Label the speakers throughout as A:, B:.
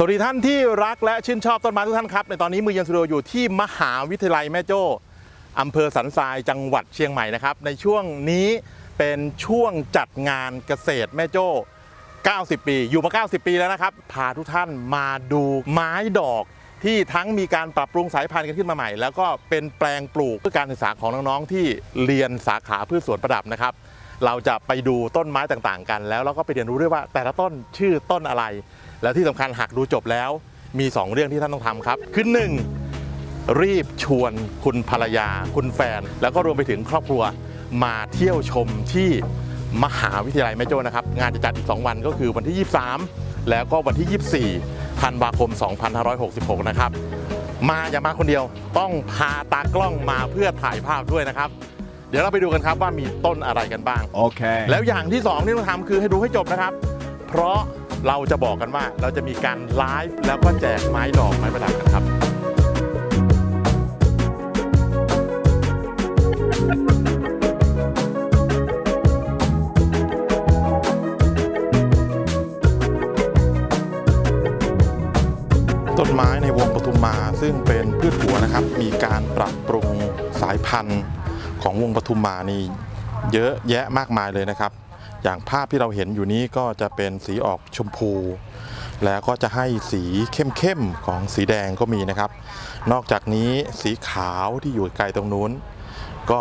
A: สวัสดีท่านที่รักและชื่นชอบต้นไม้ทุกท่านครับ ในตอนนี้มือย็นสตูดิโออยู่ที่มหาวิทยาลัยแม่โจ้อำเภอสันทรายจังหวัดเชียงใหม่นะครับ ในช่วงนี้เป็นช่วงจัดงานเกษตรแม่โจ้ 90 ปี อยู่มา 90 ปีแล้วนะครับ พาทุกท่านมาดูไม้ดอกที่ทั้งมีการปรับปรุงสายพันธุ์กันขึ้นมาใหม่ แล้วก็เป็นแปลงปลูกเพื่อการศึกษาของน้องๆที่เรียนสาขาพืชสวนประดับนะครับ เราจะไปดูต้นไม้ต่างๆ กัน แล้วเราก็ไปเรียนรู้ด้วยว่าแต่ละต้นชื่อต้นอะไร แล้วที่สำคัญหากดูจบแล้ว มี 2 เรื่องที่ท่านต้องทำครับ คือหนึ่งรีบชวนคุณภรรยา คุณแฟน แล้วก็รวมไปถึงครอบครัวมาเที่ยวชมที่มหาวิทยาลัยแม่โจ้นะครับ งานจะจัดอีก 2 วันก็คือวันที่ 23 แล้วก็วันที่ 24 ธันวาคม 2566 นะครับ มาอย่ามาคนเดียวต้องพาตากล้องมาเพื่อถ่ายภาพด้วยนะครับ เดี๋ยวเราไปดูกันครับว่ามีต้นอะไรกันบ้าง
B: Okay.
A: แล้วอย่างที่สองที่ต้องทำคือให้ดูให้จบนะครับ เพราะ เราจะบอกกันว่าเราจะมีการไลฟ์แล้วก็แจกไม้ดอกไม้ประดับกันครับต้นไม้ในวงปทุมมาซึ่งเป็นพืชหัวนะครับ มีการปรับปรุงสายพันธุ์ของวงปทุมมานี่เยอะแยะมากมายเลยนะครับ อย่างภาพที่เราเห็นอยู่นี้ก็จะเป็นสีออกชมพู แล้วก็จะให้สีเข้มๆของสีแดงก็มีนะครับ นอกจากนี้สีขาวที่อยู่ไกลตรงนู้น ก็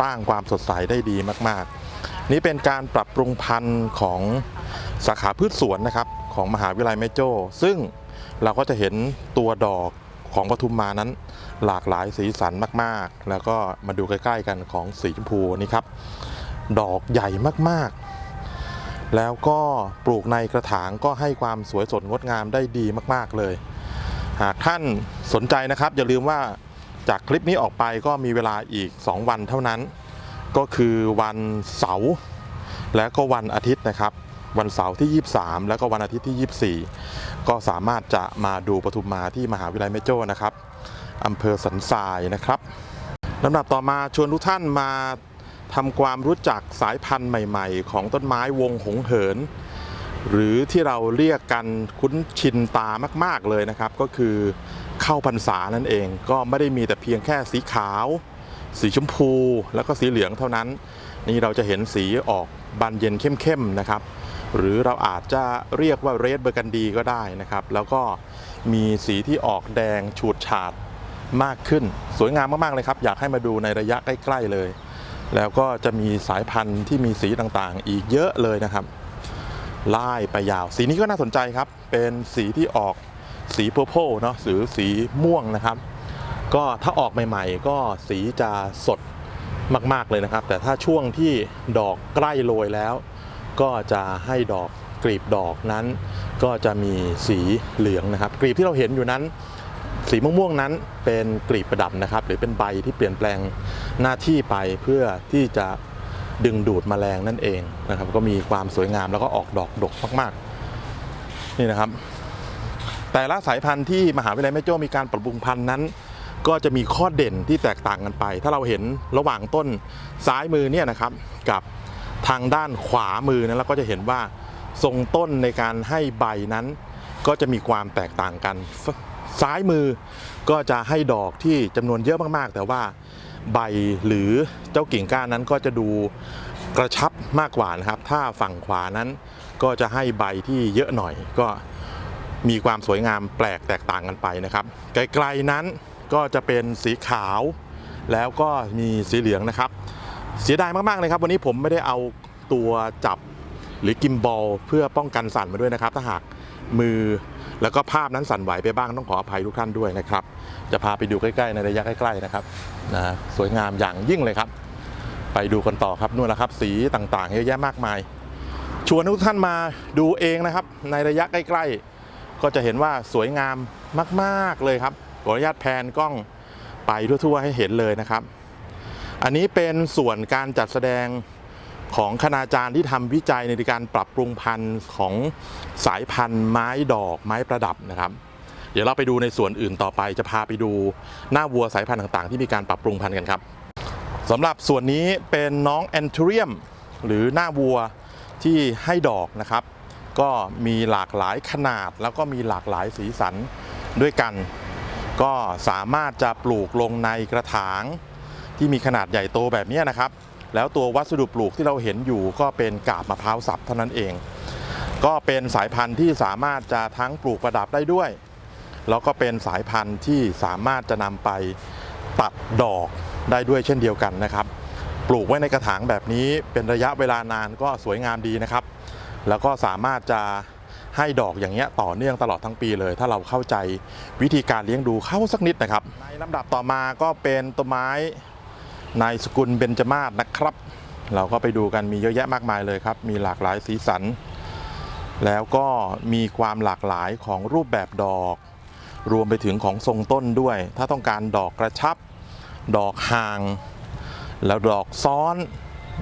A: สร้างความสดใสได้ดีมากๆ นี่เป็นการปรับปรุงพันธุ์ของสาขาพืชสวนนะครับ ของมหาวิทยาลัยแม่โจ้ ซึ่งเราก็จะเห็นตัวดอกของปทุมมานั้นหลากหลายสีสันมากๆ แล้วก็มาดูใกล้ ๆ กันของสีชมพูนี่ครับ ดอกใหญ่มากๆ แล้วก็ปลูกในกระถางก็ให้ความสวยสดงดงามได้ดีมากๆเลย หากท่านสนใจนะครับ อย่าลืมว่าจากคลิปนี้ออกไปก็มีเวลาอีก 2 วันเท่านั้น ก็คือวันเสาร์และก็วันอาทิตย์นะครับ วันเสาร์ที่ 23 แล้วก็วันอาทิตย์ที่ 24 ก็สามารถจะมาดูปทุมมาที่มหาวิทยาลัยแม่โจ้นะครับอำเภอสันทรายนะครับลำดับต่อมาชวนทุกท่านมา ทำความรู้จักสายพันธุ์ใหม่ๆ ของต้นไม้วงหงเหิน หรือที่เราเรียกกันคุ้นชินตามากๆเลยนะครับ ก็คือเข้าพรรษานั่นเองก็ไม่ได้มีแต่เพียงแค่สีขาว สีชมพูแล้วก็สีเหลืองเท่านั้น นี่เราจะเห็นสีออกบานเย็นเข้มๆนะครับ หรือเราอาจจะเรียกว่าเรดเบอร์กันดีก็ได้นะครับ แล้วก็มีสีที่ออกแดงฉูดฉาดมากขึ้น สวยงามมากๆเลยครับ อยากให้มาดูในระยะใกล้ ๆ เลย แล้วก็จะมีสายพันธุ์ที่มีสีต่างๆ อีกเยอะเลยนะครับไล่ไปยาว สีนี้ก็น่าสนใจครับ เป็นสีที่ออกสีเพอร์เพลเนาะหรือสีม่วงนะครับ ก็ถ้าออกใหม่ ๆ ก็สีจะสดมากๆเลยนะครับ แต่ถ้าช่วงที่ดอกใกล้โรยแล้ว ก็จะให้ดอกกลีบดอกนั้น ก็จะมีสีเหลืองนะครับ กลีบที่เราเห็นอยู่นั้น สีม่วงๆนั้นเป็นกลีบประดับนะครับ หรือเป็นใบที่เปลี่ยนแปลงหน้าที่ไปเพื่อที่จะดึงดูดแมลงนั่นเองนะครับ ก็มีความสวยงามแล้วก็ออกดอกดกมากๆนี่นะครับ แต่ละสายพันธุ์ที่มหาวิทยาลัยแม่โจ้มีการปรับปรุงพันธุ์นั้น ก็จะมีข้อเด่นที่แตกต่างกันไป ถ้าเราเห็นระหว่างต้นซ้ายมือเนี่ยนะครับกับทางด้านขวามือนั้นเราก็จะเห็นว่าทรงต้นในการให้ใบนั้น ก็จะมีความแตกต่างกัน ซ้ายมือก็จะให้ดอกที่จำนวนเยอะมากๆ แต่ว่าใบหรือเจ้ากิ่งก้านนั้นก็จะดูกระชับมากกว่านะครับ ถ้าฝั่งขวานั้นก็จะให้ใบที่เยอะหน่อย ก็มีความสวยงามแปลกแตกต่างกันไปนะครับ ไกลๆนั้นก็จะเป็นสีขาว แล้วก็มีสีเหลืองนะครับ เสียดายมากๆเลยครับ วันนี้ผมไม่ได้เอาตัวจับหรือกิมบอลเพื่อป้องกันสั่นมาด้วยนะครับ ถ้าหากมือ แล้วก็ภาพนั้นสั่นไหวไปบ้างต้องขออภัยทุกท่านด้วยนะครับ จะพาไปดูใกล้ๆในระยะใกล้ๆนะครับนะสวยงามอย่างยิ่งเลยครับ ไปดูกันต่อครับนู่นแหละครับ สีต่างๆเยอะแยะมากมาย ชวนทุกท่านมาดูเองนะครับ ในระยะใกล้ ๆ ก็จะเห็นว่าสวยงามมาก ๆเลยครับขออนุญาตแพนกล้องไปทั่วๆให้เห็นเลยนะครับ อันนี้เป็นส่วนการจัดแสดง ของคณาจารย์ที่ทำวิจัยในการปรับปรุงพันธุ์ของสายพันธุ์ไม้ดอกไม้ประดับนะครับ เดี๋ยวเราไปดูในส่วนอื่นต่อไปจะพาไปดูหน้าวัวสายพันธุ์ต่างๆ ที่มีการปรับปรุงพันธุ์กันครับสำหรับส่วนนี้เป็นน้องแอนทูเรียมหรือหน้าวัวที่ให้ดอกนะครับ ก็มีหลากหลายขนาดแล้วก็มีหลากหลายสีสันด้วยกัน ก็สามารถจะปลูกลงในกระถางที่มีขนาดใหญ่โตแบบนี้นะครับ แล้วตัววัสดุปลูกที่เราเห็นอยู่ก็เป็นกาบมะพร้าวสับเท่านั้นเอง ก็เป็นสายพันธุ์ที่สามารถจะทั้งปลูกประดับได้ด้วย แล้วก็เป็นสายพันธุ์ที่สามารถจะนำไปตัดดอกได้ด้วยเช่นเดียวกันนะครับ ปลูกไว้ในกระถางแบบนี้เป็นระยะเวลานานก็สวยงามดีนะครับ แล้วก็สามารถจะให้ดอกอย่างเงี้ยต่อเนื่องตลอดทั้งปีเลย ถ้าเราเข้าใจวิธีการเลี้ยงดูเข้าสักนิดนะครับ ในลำดับต่อมาก็เป็นต้นไม้ ในสกุลเบญจมาศนะครับ เราก็ไปดูกันมีเยอะแยะมากมายเลยครับ มีหลากหลายสีสัน แล้วก็มีความหลากหลายของรูปแบบดอก รวมไปถึงของทรงต้นด้วย ถ้าต้องการดอกกระชับ ดอกห่าง แล้วดอกซ้อน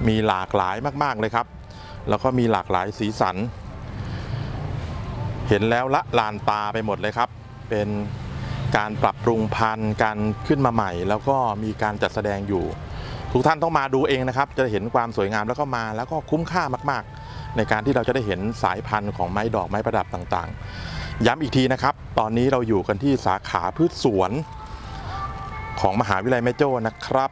A: มีหลากหลายมากๆเลยครับ แล้วก็มีหลากหลายสีสัน เห็นแล้วละลานตาไปหมดเลยครับ เป็น การปรับปรุงพันธุ์การขึ้นมาใหม่ แล้วก็มีการจัดแสดงอยู่ ทุกท่านต้องมาดูเองนะครับ จะเห็นความสวยงามแล้วก็มาแล้วก็คุ้มค่ามาก ๆ ในการที่เราจะได้เห็นสายพันธุ์ของไม้ดอกไม้ประดับต่างๆ ย้ำอีกทีนะครับ ตอนนี้เราอยู่กันที่สาขาพืชสวนของมหาวิทยาลัยแม่โจ้นะครับ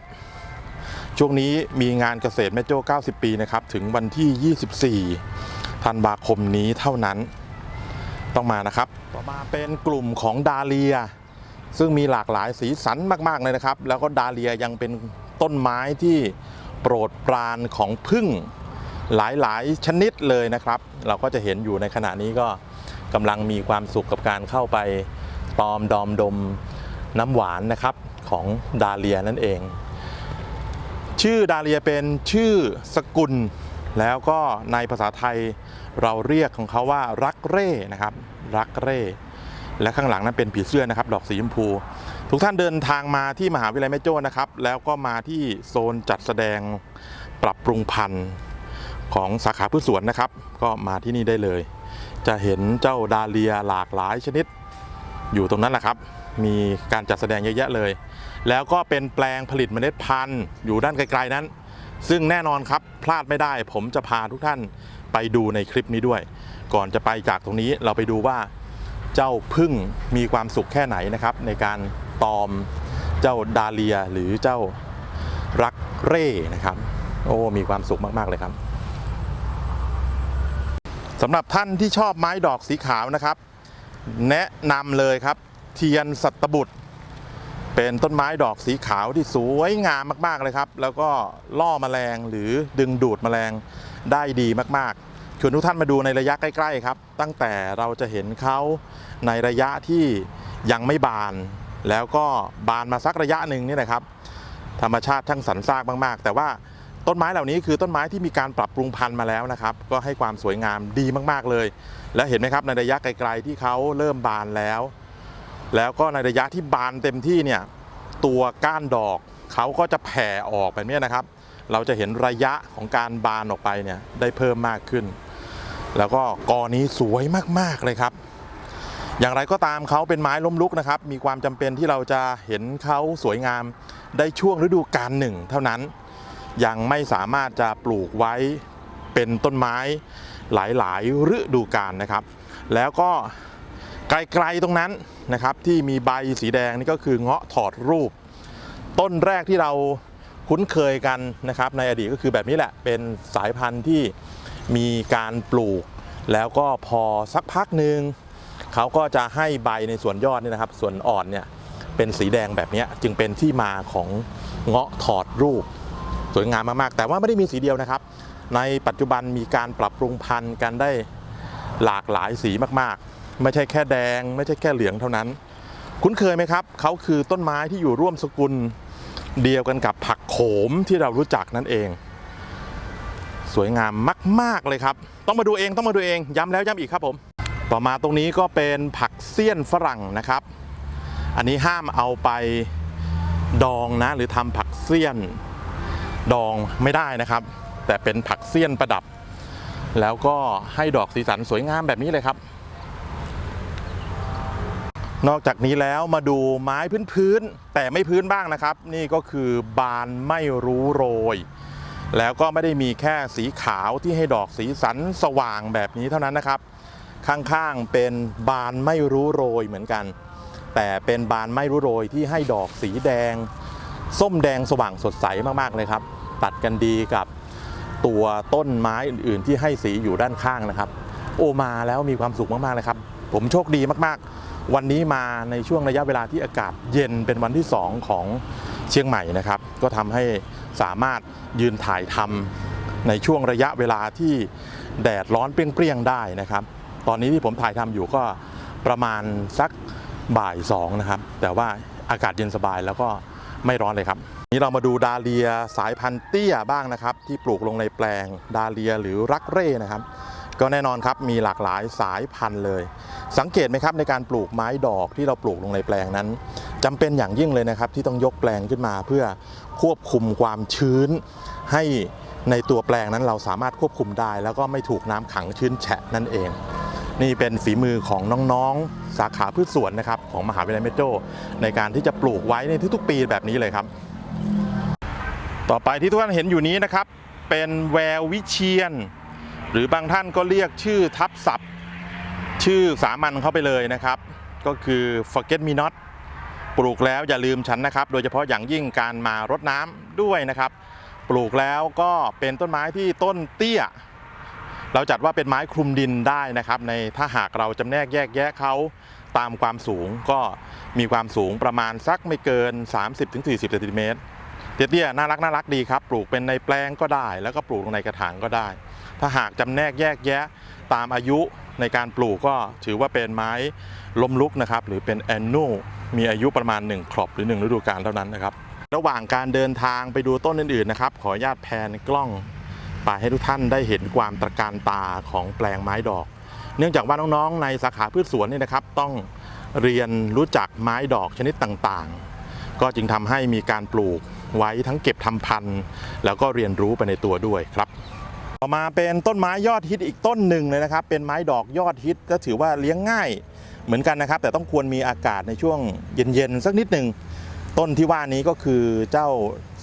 A: ช่วงนี้มีงานเกษตรแม่โจ้ 90 ปีนะครับถึงวันที่ 24 ธันวาคมนี้เท่านั้นต้องมานะครับ ต่อมาเป็นกลุ่มของดาเลีย ซึ่งมีหลากหลายสีสันมาก ๆ เลยนะครับ แล้วก็ดาเลียยังเป็นต้นไม้ที่โปรดปรานของพึ่งหลาย ๆ ชนิดเลยนะครับ เราก็จะเห็นอยู่ในขณะนี้ก็กำลังมีความสุขกับการเข้าไปตอมดอมดมน้ำหวานนะครับของดาเลียนั่นเอง ชื่อดาเลียเป็นชื่อสกุล แล้วก็ในภาษาไทยเราเรียกของเขาว่ารักเร่นะครับ รักเร่ และข้างหลังนั้นเป็นผีเสื้อนะครับ ดอกสีชมพู ทุกท่านเดินทางมาที่มหาวิทยาลัยแม่โจ้นะครับ แล้วก็มาที่โซนจัดแสดงปรับปรุงพันธุ์ของสาขาพืชสวนนะครับ ก็มาที่นี่ได้เลย จะเห็นเจ้าดาเลียหลากหลายชนิด อยู่ตรงนั้นแหละครับ มีการจัดแสดงเยอะแยะเลย แล้วก็เป็นแปลงผลิตเมล็ดพันธุ์อยู่ด้านไกลๆนั้น ซึ่งแน่นอนครับพลาดไม่ได้ ผมจะพาทุกท่านไปดูในคลิปนี้ด้วย ก่อนจะไปจากตรงนี้เราไปดูว่า เจ้าพึ่งมีความสุขแค่ไหนนะครับ ในการตอมเจ้าดาเลียหรือเจ้ารักเร่นะครับ โอ้มีความสุขมาก ๆ เลยครับสำหรับท่านที่ชอบไม้ดอกสีขาวนะครับ แนะนำเลยครับ เทียนสัตบุตร เป็นต้นไม้ดอกสีขาวที่สวยงามมาก ๆ เลยครับ แล้วก็ล่อแมลงหรือดึงดูดแมลงได้ดีมาก ๆ วนทุกท่านมาดูในระยะใกล้ ๆ ครับ ตั้งแต่เราจะเห็นเขาในระยะที่ยังไม่บาน แล้วก็บานมาสักระยะหนึ่งนี่นะครับ ธรรมชาติทั้งสรรสร้างมาก ๆ แต่ว่าต้นไม้เหล่านี้คือต้นไม้ที่มีการปรับปรุงพันธุ์มาแล้วนะครับ ก็ให้ความสวยงามดีมากๆเลย และเห็นไหมครับในระยะไกล ๆ ที่เขาเริ่มบานแล้ว แล้วก็ในระยะที่บานเต็มที่เนี่ยตัวก้านดอกเขาก็จะแผ่ออกแบบนี้นะครับ เราจะเห็นระยะของการบานออกไปเนี่ยได้เพิ่มมากขึ้น แล้วก็กอนี้สวยมากๆเลยครับ อย่างไรก็ตามเขาเป็นไม้ล้มลุกนะครับ มีความจำเป็นที่เราจะเห็นเขาสวยงามได้ช่วงฤดูกาลหนึ่งเท่านั้น ยังไม่สามารถจะปลูกไว้เป็นต้นไม้หลายๆฤดูกาลนะครับ แล้วก็ไกลๆตรงนั้นนะครับที่มีใบสีแดงนี่ก็คือเงาะถอดรูป ต้นแรกที่เราคุ้นเคยกันนะครับในอดีตก็คือแบบนี้แหละเป็นสายพันธุ์ที่ มีการปลูก แล้วก็พอสักพักหนึ่งเขาก็จะให้ใบในส่วนยอดนี่นะครับ ส่วนอ่อนเนี่ยเป็นสีแดงแบบนี้จึงเป็นที่มาของเงาะถอดรูป สวยงามมากๆ แต่ว่าไม่ได้มีสีเดียวนะครับ ในปัจจุบันมีการปรับปรุงพันธุ์กันได้หลากหลายสีมากๆ ไม่ใช่แค่แดง ไม่ใช่แค่เหลืองเท่านั้น คุ้นเคยไหมครับเขาคือต้นไม้ที่อยู่ร่วมสกุลเดียวกันกับผักโขมที่เรารู้จักนั่นเอง สวยงามมาก ๆ เลยครับ ต้องมาดูเองต้องมาดูเองย้ำแล้วย้ำอีกครับผม ต่อมาตรงนี้ก็เป็นผักเสี้ยนฝรั่งนะครับ อันนี้ห้ามเอาไปดองนะ หรือทำผักเสี้ยนดองไม่ได้นะครับ แต่เป็นผักเสี้ยนประดับ แล้วก็ให้ดอกสีสันสวยงามแบบนี้เลยครับ นอกจากนี้แล้วมาดูไม้พื้นๆแต่ไม่พื้นบ้างนะครับ นี่ก็คือบานไม่รู้โรย แล้วก็ไม่ได้มีแค่สีขาวที่ให้ดอกสีสันสว่างแบบนี้เท่านั้นนะครับ ข้างๆเป็นบานไม่รู้โรยเหมือนกัน แต่เป็นบานไม่รู้โรยที่ให้ดอกสีแดง ส้มแดงสว่างสดใสมากๆเลยครับ ตัดกันดีกับตัวต้นไม้อื่นๆ ที่ให้สีอยู่ด้านข้างนะครับ โอมาแล้วมีความสุขมากๆเลยครับ ผมโชคดีมากๆ วันนี้มาในช่วงระยะเวลาที่อากาศเย็นเป็นวันที่ 2 ของเชียงใหม่นะครับ ก็ทำให้ สามารถยืนถ่ายทำในช่วงระยะเวลาที่แดดร้อนเปรี้ยงๆได้นะครับ ตอนนี้ที่ผมถ่ายทำอยู่ก็ประมาณสักบ่ายสองนะครับ แต่ว่าอากาศเย็นสบายแล้วก็ไม่ร้อนเลยครับ นี้เรามาดูดาเลียสายพันธุ์เตี้ยบ้างนะครับ ที่ปลูกลงในแปลงดาเลียหรือรักเร่นะครับ ก็แน่นอนครับมีหลากหลายสายพันธุ์เลย สังเกตไหมครับในการปลูกไม้ดอกที่เราปลูกลงในแปลงนั้นจำเป็นอย่างยิ่งเลยนะครับ ที่ต้องยกแปลงขึ้นมาเพื่อ ควบคุมความชื้น ให้ในตัวแปลงนั้นเราสามารถควบคุมได้ แล้วก็ไม่ถูกน้ำขังชื้นแฉะนั่นเอง นี่เป็นฝีมือของน้องๆสาขาพืชสวนนะครับของมหาวิทยาลัยเมโจในการที่จะปลูกไว้ในทุกๆปีแบบนี้เลยครับ ต่อไปที่ทุกท่านเห็นอยู่นี้นะครับ เป็นแวววิเชียน หรือบางท่านก็เรียกชื่อทับศัพท์ ชื่อสามัญเข้าไปเลยนะครับ ก็คือ forget me not ปลูกแล้วอย่าลืมฉันนะครับ โดยเฉพาะอย่างยิ่งการมารดน้ำด้วยนะครับ ปลูกแล้วก็เป็นต้นไม้ที่ต้นเตี้ย เราจัดว่าเป็นไม้คลุมดินได้นะครับ ในถ้าหากเราจำแนกแยกแยะเขาตามความสูงก็มีความสูงประมาณสักไม่เกิน 30-40เซนติเมตรเตี้ยๆน่ารักน่ารักดีครับ ปลูกเป็นในแปลงก็ได้ แล้วก็ปลูกลงในกระถางก็ได้ ถ้าหากจำแนกแยกแยะตามอายุในการปลูกก็ถือว่าเป็นไม้ล้มลุกนะครับ หรือเป็นแอนนูมีอายุประมาณ 1 ครอบหรือ 1 ฤดูกาลเท่านั้นนะครับ ระหว่างการเดินทางไปดูต้นอื่นๆนะครับ ขออนุญาตแพนกล้องไปให้ทุกท่านได้เห็นความตระการตาของแปลงไม้ดอก เนื่องจากว่าน้องๆ ในสาขาพืชสวนนี่นะครับ ต้องเรียนรู้จักไม้ดอกชนิดต่างๆ ก็จึงทำให้มีการปลูกไว้ทั้งเก็บทำพันธุ์ แล้วก็เรียนรู้ไปในตัวด้วยครับ ต่อมาเป็นต้นไม้ยอดฮิตอีกต้นหนึ่งเลยนะครับ เป็นไม้ดอกยอดฮิตก็ถือว่าเลี้ยงง่ายเหมือนกันนะครับ แต่ต้องควรมีอากาศในช่วงเย็นๆสักนิดหนึ่งต้นที่ว่านี้ก็คือเจ้า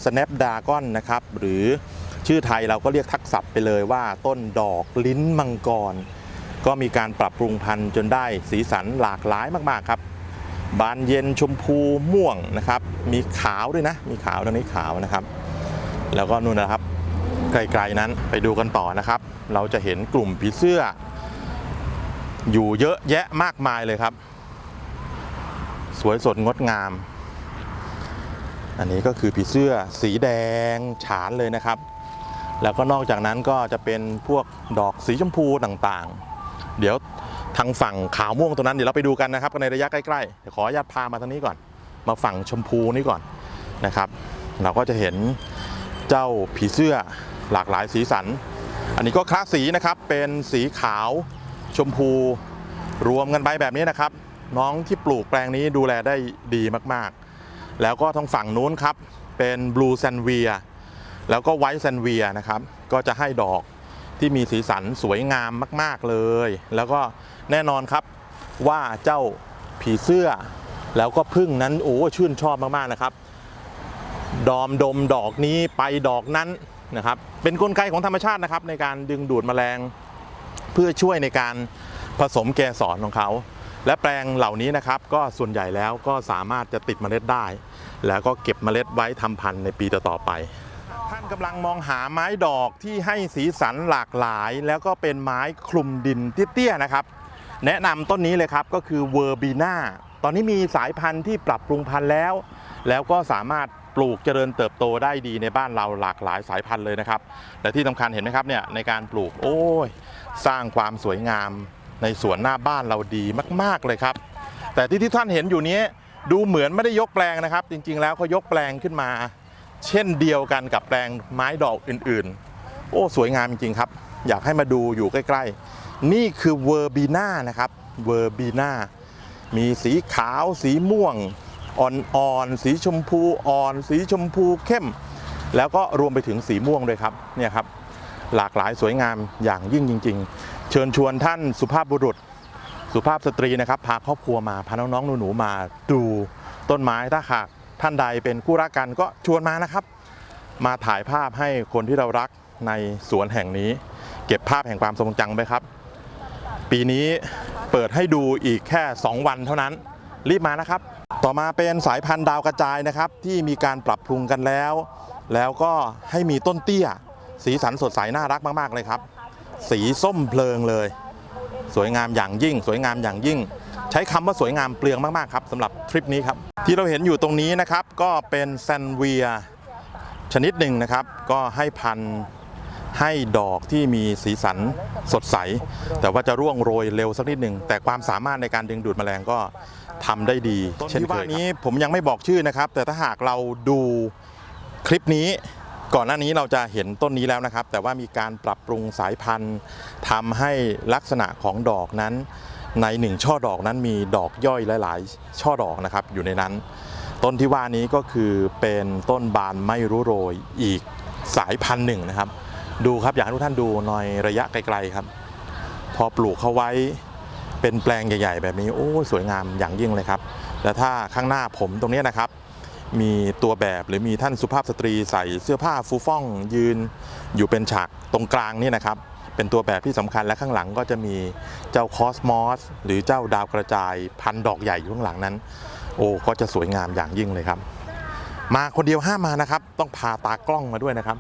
A: snapdragon นะครับ หรือชื่อไทยเราก็เรียกทักศัพท์ไปเลยว่าต้นดอกลิ้นมังกร ก็มีการปรับปรุงพันธุ์จนได้สีสันหลากหลายมากๆครับบานเย็นชมพูม่วงนะครับ มีขาวด้วยนะ มีขาวตรงนี้ขาวนะครับ แล้วก็นู่นนะครับ ไกลๆนั้นไปดูกันต่อนะครับ เราจะเห็นกลุ่มผีเสื้อ อยู่เยอะแยะมากมายเลยครับ สวยสดงดงาม อันนี้ก็คือผีเสื้อสีแดงฉานเลยนะครับ แล้วก็นอกจากนั้นก็จะเป็นพวกดอกสีชมพูต่างๆ เดี๋ยวทางฝั่งขาวม่วงตรงนั้นเดี๋ยวเราไปดูกันนะครับในระยะใกล้ๆเดี๋ยวขออนุญาตพามาทางนี้ก่อน มาฝั่งชมพูนี่ก่อนนะครับ เราก็จะเห็นเจ้าผีเสื้อ หลากหลายสีสัน อันนี้ก็คลาสสีนะครับเป็นสีขาวชมพูรวมกันไปแบบนี้นะครับ น้องที่ปลูกแปลงนี้ดูแลได้ดีมากๆ แล้วก็ทางฝั่งนู้นครับเป็นบลูแซนเวียแล้วก็ไวท์แซนเวียนะครับก็จะให้ดอกที่มีสีสันสวยงามมาก ๆ เลย แล้วก็แน่นอนครับว่าเจ้าผีเสื้อ แล้วก็พึ่งนั้นโอ้ชื่นชอบมาก ๆ นะครับ ดอมดมดอกนี้ไปดอกนั้น นะครับเป็นกลไกของธรรมชาตินะครับในการดึงดูดแมลง เพื่อช่วยในการผสมแกสรของเขา และแปลงเหล่านี้นะครับก็ส่วนใหญ่แล้วก็สามารถจะติดเมล็ดได้ แล้วก็เก็บเมล็ดไว้ทำพันธุ์ในปีต่อๆไป ท่านกำลังมองหาไม้ดอกที่ให้สีสันหลากหลาย แล้วก็เป็นไม้คลุมดินเตี้ยๆนะครับ แนะนำต้นนี้เลยครับก็คือเวอร์บีนาตอนนี้มีสายพันธุ์ที่ปรับปรุงพันธุ์แล้ว แล้วก็สามารถ ลูกเจริญเติบโตได้ดีในบ้านเราหลากหลายสายพันธุ์เลยนะครับและที่สำคัญเห็นไหมครับเนี่ยในการปลูกโอ้ยสร้างความสวยงามในสวนหน้าบ้านเราดีมาก ๆเลยครับ แต่ที่ที่ท่านเห็นอยู่นี้ดูเหมือนไม่ได้ยกแปลงนะครับ จริง ๆ แล้วเขายกแปลงขึ้นมา เช่นเดียวกันกับแปลงไม้ดอกอื่นๆ โอ้สวยงามจริง ๆ ครับ อยากให้มาดูอยู่ใกล้ๆ นี่คือเวอร์บีน่านะครับเวอร์บีน่ามีสีขาวสีม่วง อ่อนๆสีชมพูอ่อน สีชมพูเข้ม แล้วก็รวมไปถึงสีม่วงด้วยครับเนี่ยครับหลากหลายสวยงามอย่างยิ่งจริง ๆ เชิญชวนท่านสุภาพบุรุษ สุภาพสตรีนะครับ พาครอบครัวมาพาน้องๆหนูๆมาดูต้นไม้ถ้าหากท่านใดเป็นคู่รักกันก็ชวนมานะครับ มาถ่ายภาพให้คนที่เรารักในสวนแห่งนี้ เก็บภาพแห่งความทรงจำไปครับ ปีนี้เปิดให้ดูอีกแค่ 2 วันเท่านั้น รีบมานะครับ ต่อมาเป็นสายพันธุ์ดาวกระจายนะครับ ที่มีการปรับปรุงกันแล้ว แล้วก็ให้มีต้นเตี้ย สีสันสดใสน่ารักมาก ๆ เลยครับ สีส้มเพลิงเลย สวยงามอย่างยิ่ง สวยงามอย่างยิ่ง ใช้คำว่าสวยงามเปลืองมาก ๆ ครับสำหรับทริปนี้ครับ ที่เราเห็นอยู่ตรงนี้นะครับ ก็เป็นแซนเวียชนิดหนึ่งนะครับ ก็ให้พันธุ์ให้ดอกที่มีสีสันสดใส แต่ว่าจะร่วงโรยเร็วสักนิดหนึ่งแต่ความสามารถในการดึงดูดแมลงก็ ทำได้ดีเช่นเคยนี้ผมยังไม่บอกชื่อนะครับ แต่ถ้าหากเราดูคลิปนี้ ก่อนหน้านี้เราจะเห็นต้นนี้แล้วนะครับ แต่ว่ามีการปรับปรุงสายพันธุ์ทำให้ลักษณะของดอกนั้น ในหนึ่งช่อดอกนั้นมีดอกย่อยหลาย ๆ ช่อดอกนะครับ อยู่ในนั้น ต้นที่ว่านี้ก็คือเป็นต้นบานไม่รู้โรยอีกสายพันธุ์หนึ่งนะครับ ดูครับอยากให้ทุกท่านดูหน่อยระยะไกล ๆ ครับ พอปลูกเขาไว้ เป็นแปลงใหญ่ ๆ แบบนี้โอ้สวยงามอย่างยิ่งเลยครับและถ้าข้างหน้าผมตรงนี้นะครับ มีตัวแบบหรือมีท่านสุภาพสตรีใส่เสื้อผ้าฟูฟ่องยืน อยู่เป็นฉากตรงกลางนี่นะครับ เป็นตัวแบบที่สำคัญและข้างหลังก็จะมีเจ้าคอสมอสหรือเจ้าดาวกระจายพันดอกใหญ่อยู่ข้างหลังนั้น โอ้ก็จะสวยงามอย่างยิ่งเลยครับ มาคนเดียวห้ามมานะครับ ต้องพาตากล้องมาด้วยนะครับ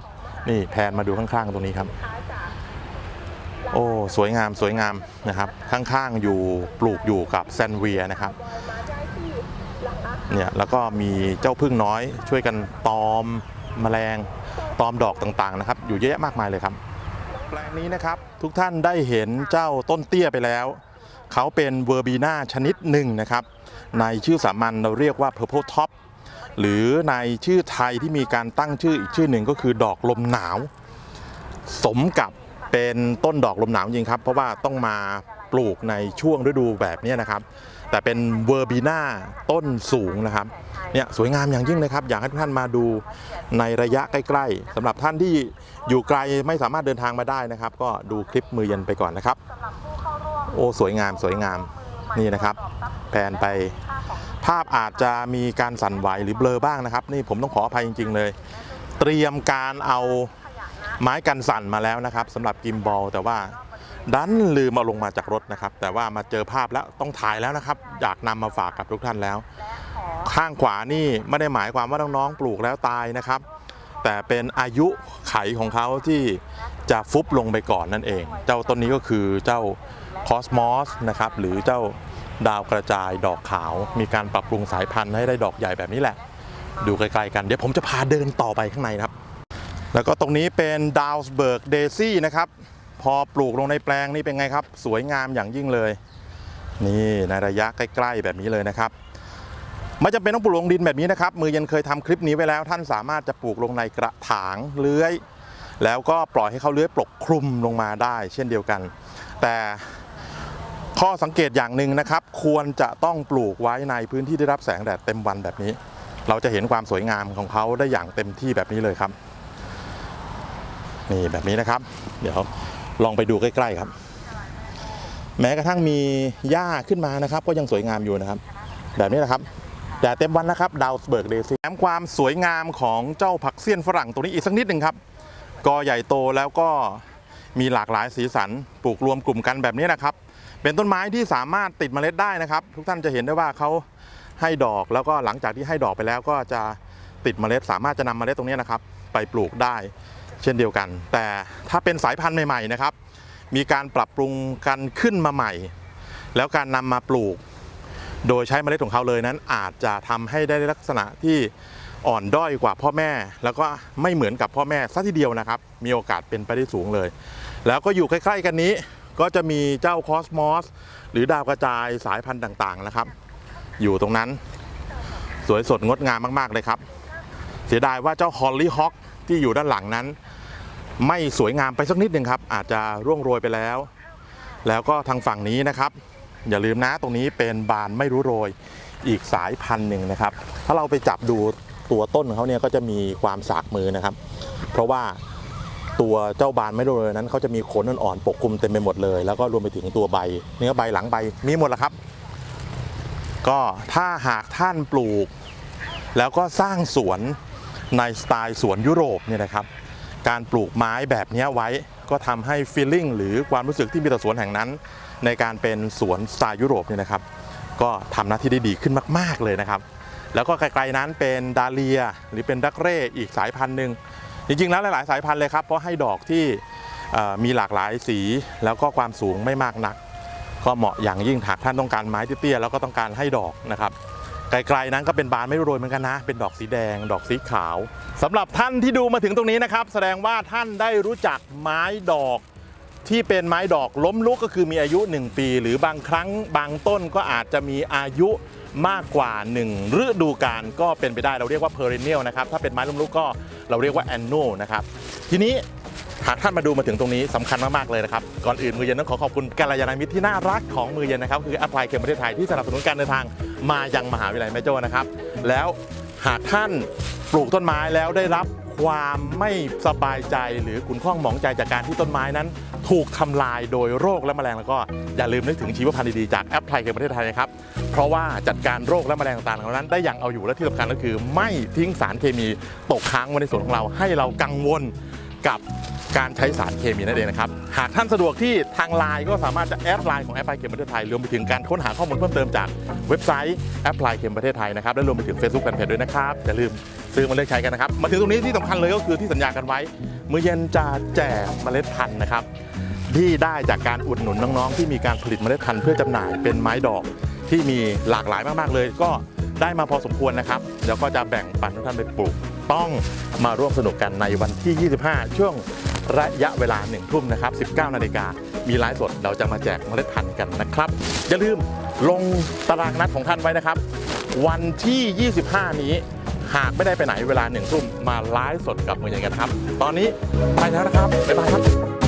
A: นี่แพนมาดูข้างๆตรงนี้ครับ โอ้สวยงามสวยงามนะครับ ข้างๆอยู่ปลูกอยู่กับแซนเวียนะครับเนี่ยแล้วก็มีเจ้าพึ่งน้อยช่วยกันตอมแมลงตอมดอกต่างๆนะครับ อยู่เยอะแยะมากมายเลยครับ แปลงนี้นะครับทุกท่านได้เห็นเจ้าต้นเตี้ยไปแล้ว เขาเป็นเวอร์บีนาชนิดหนึ่งนะครับ ในชื่อสามัญเราเรียกว่า Purple Top หรือในชื่อไทยที่มีการตั้งชื่ออีกชื่อหนึ่งก็คือดอกลมหนาว สมกับ เป็นต้นดอกลมหนาวจริงครับเพราะว่าต้องมาปลูกในช่วงฤดูแบบนี้นะครับ แต่เป็นเวอร์บีนาต้นสูงนะครับเนี่ยสวยงามอย่างยิ่งเลยครับ อยากให้ทุกท่านมาดูในระยะใกล้ ๆสำหรับท่านที่อยู่ไกลไม่สามารถเดินทางมาได้นะครับ ก็ดูคลิปมือเย็นไปก่อนนะครับ โอ้สวยงามสวยงามนี่นะครับแผนไปภาพอาจจะมีการสั่นไหวหรือเบลอบ้างนะครับ นี่ผมต้องขออภัยจริง ๆ เลย เตรียมการเอา ไม้กันสั่นมาแล้วนะครับสำหรับกิมบอลแต่ว่าดันลืมเอาลงมาจากรถนะครับ แต่ว่ามาเจอภาพแล้วต้องถ่ายแล้วนะครับ อยากนำมาฝากกับทุกท่านแล้ว ข้างขวานี่ไม่ได้หมายความว่าน้องๆปลูกแล้วตายนะครับ แต่เป็นอายุไขของเขาที่จะฟุบลงไปก่อนนั่นเอง เจ้าต้นนี้ก็คือเจ้าคอสมอสนะครับหรือเจ้าดาวกระจายดอกขาว มีการปรับปรุงสายพันธุ์ให้ได้ดอกใหญ่แบบนี้แหละ ดูไกลๆกันเดี๋ยวผมจะพาเดินต่อไปข้างในครับ แล้วก็ตรงนี้เป็นดาวส์เบิร์กเดซี่นะครับ พอปลูกลงในแปลงนี่เป็นไงครับ สวยงามอย่างยิ่งเลย นี่ในระยะใกล้ๆแบบนี้เลยนะครับไม่จำเป็นต้องปลูกลงดินแบบนี้นะครับ มือเย็นเคยทำคลิปนี้ไว้แล้ว ท่านสามารถจะปลูกลงในกระถางเลื้อย แล้วก็ปล่อยให้เขาเลื้อยปกคลุมลงมาได้ เช่นเดียวกัน แต่ข้อสังเกตอย่างหนึ่งนะครับ ควรจะต้องปลูกไว้ในพื้นที่ได้รับแสงแดดเต็มวันแบบนี้ เราจะเห็นความสวยงามของเขาได้อย่างเต็มที่แบบนี้เลยครับ นี่แบบนี้นะครับ เดี๋ยวลองไปดูใกล้ ๆครับ แม้กระทั่งมีหญ้าขึ้นมานะครับ ก็ยังสวยงามอยู่นะครับ แบบนี้นะครับแดดเต็มวันนะครับดาวสเบิร์กเดซี่แถมความสวยงามของเจ้าผักเสี้ยนฝรั่งตัวนี้อีกสักนิดหนึ่งครับกอใหญ่โตแล้วก็มีหลากหลายสีสันปลูกรวมกลุ่มกันแบบนี้นะครับ เป็นต้นไม้ที่สามารถติดเมล็ดได้นะครับ ทุกท่านจะเห็นได้ว่าเขาให้ดอกแล้วก็หลังจากที่ให้ดอกไปแล้วก็จะติดเมล็ด สามารถจะนำเมล็ดตรงนี้นะครับ ไปปลูกได้ เช่นเดียวกัน แต่ถ้าเป็นสายพันธุ์ใหม่ๆนะครับ มีการปรับปรุงกันขึ้นมาใหม่ แล้วการนำมาปลูก โดยใช้เมล็ดของเขาเลยนั้นอาจจะทำให้ได้ลักษณะที่อ่อนด้อยกว่าพ่อแม่ แล้วก็ไม่เหมือนกับพ่อแม่ซะทีเดียวนะครับ มีโอกาสเป็นไปได้สูงเลย แล้วก็อยู่ใกล้ๆกันนี้ก็จะมีเจ้าคอสมอสหรือดาวกระจายสายพันธุ์ต่างๆนะครับ อยู่ตรงนั้นสวยสดงดงามมากๆเลยครับ เสียดายว่าเจ้าฮอลลี่ฮอคที่อยู่ด้านหลังนั้น ไม่สวยงามไปสักนิดหนึ่งครับ อาจจะร่วงโรยไปแล้ว แล้วก็ทางฝั่งนี้นะครับ อย่าลืมนะตรงนี้เป็นบานไม่รู้โรยอีกสายพันธุ์หนึ่งนะครับ ถ้าเราไปจับดูตัวต้นเขาเนี่ยก็จะมีความสากมือนะครับ เพราะว่าตัวเจ้าบานไม่รู้โรยนั้นเขาจะมีขนอ่อนๆปกคลุมเต็มไปหมดเลย แล้วก็รวมไปถึงตัวใบ เนื้อใบหลังใบมีหมดแล้วครับ ก็ถ้าหากท่านปลูก แล้วก็สร้างสวนในสไตล์สวนยุโรปเนี่ยนะครับ การปลูกไม้แบบนี้ไว้ ก็ทำให้ฟีลลิ่งหรือความรู้สึกที่มีต่อสวนแห่งนั้น ในการเป็นสวนสไตล์ยุโรปเนี่ยนะครับ ก็ทำหน้าที่ได้ดีขึ้นมาก ๆเลยนะครับ แล้วก็ไกลๆนั้นเป็นดาเลีย หรือเป็นดักเร่อีกสายพันธุ์หนึ่งจริงๆแล้วหลายๆสายพันธุ์เลยครับเพราะให้ดอกที่มีหลากหลายสีแล้วก็ความสูงไม่มากนัก ก็เหมาะอย่างยิ่งหากท่านต้องการไม้เตี้ยๆแล้วก็ต้องการให้ดอกนะครับ ไกลๆนั้นก็เป็นบานไม่โรยเหมือนกันนะ เป็นดอกสีแดง ดอกสีขาวสำหรับท่านที่ดูมาถึงตรงนี้นะครับ แสดงว่าท่านได้รู้จักไม้ดอกที่เป็นไม้ดอกล้มลุกก็คือมีอายุ 1 ปี หรือบางครั้งบางต้นก็อาจจะมีอายุมากกว่า 1 ฤดูกาลก็เป็นไปได้เราเรียกว่า perennial นะครับ ถ้าเป็นไม้ล้มลุกก็เราเรียกว่า annual นะครับ ทีนี้ หากท่านมาดูมาถึงตรงนี้สำคัญมากๆเลยนะครับ ก่อนอื่นมือเย็นต้องขอขอบคุณกัลยาณมิตรที่น่ารักของมือเย็นนะครับ คือแอปพลายเคมประเทศไทยที่สนับสนุนการเดินทางมายังมหาวิทยาลัยแม่โจ้นะครับ แล้วหากท่านปลูกต้นไม้แล้วได้รับความไม่สบายใจหรือขุนข้องหมองใจจากการที่ต้นไม้นั้น ถูกทำลายโดยโรคและแมลงแล้วก็อย่าลืมนึกถึงชีวพันธุ์ดีๆจากแอปพลายเคมประเทศไทยนะครับเพราะว่าจัดการโรคและแมลงต่างๆเหล่านั้นได้อย่างเอาอยู่และที่สำคัญก็คือ ไม่ทิ้งสารเคมีตกค้างไว้ในสวนของเราให้เรากังวลกับ การใช้สารเคมีนั่นเองนะครับ หากท่านสะดวกที่ทางไลน์ก็สามารถจะแอดไลน์ของแอปพลายเกมประเทศไทยรวมไปถึงการค้นหาข้อมูลเพิ่มเติมจากเว็บไซต์แอปพลายเกมประเทศไทยนะครับและรวมไปถึง Facebook แฟนเพจด้วยนะครับอย่าลืมซื้อมาเลือกใช้กันนะครับมาถึงตรงนี้ที่สำคัญเลยก็คือที่สัญญากันไว้มื้อเย็นจะแจกเมล็ดพันธุ์นะครับที่ได้จากการอุดหนุนน้องๆ ที่มีการผลิตเมล็ดพันธุ์เพื่อจำหน่ายเป็นไม้ดอกที่มีหลากหลายมากๆเลย ก็ได้มาพอสมควรนะครับแล้วก็จะแบ่งปันทุกท่านไปปลูก ต้องมาร่วมสนุกกันในวันที่ 25 ช่วง ระยะเวลา1ทุ่มนะครับ 19 นาฬิกา มีไลฟ์สดเราจะมาแจกเมล็ดพันธุ์กันนะครับ อย่าลืมลงตารางนัดของท่านไว้นะครับ วันที่ 25 นี้ หากไม่ได้ไปไหนเวลา1ทุ่มมาไลฟ์สดกับมือเย็นกันครับ ตอนนี้ไปแล้วนะครับบ๊ายบายครับ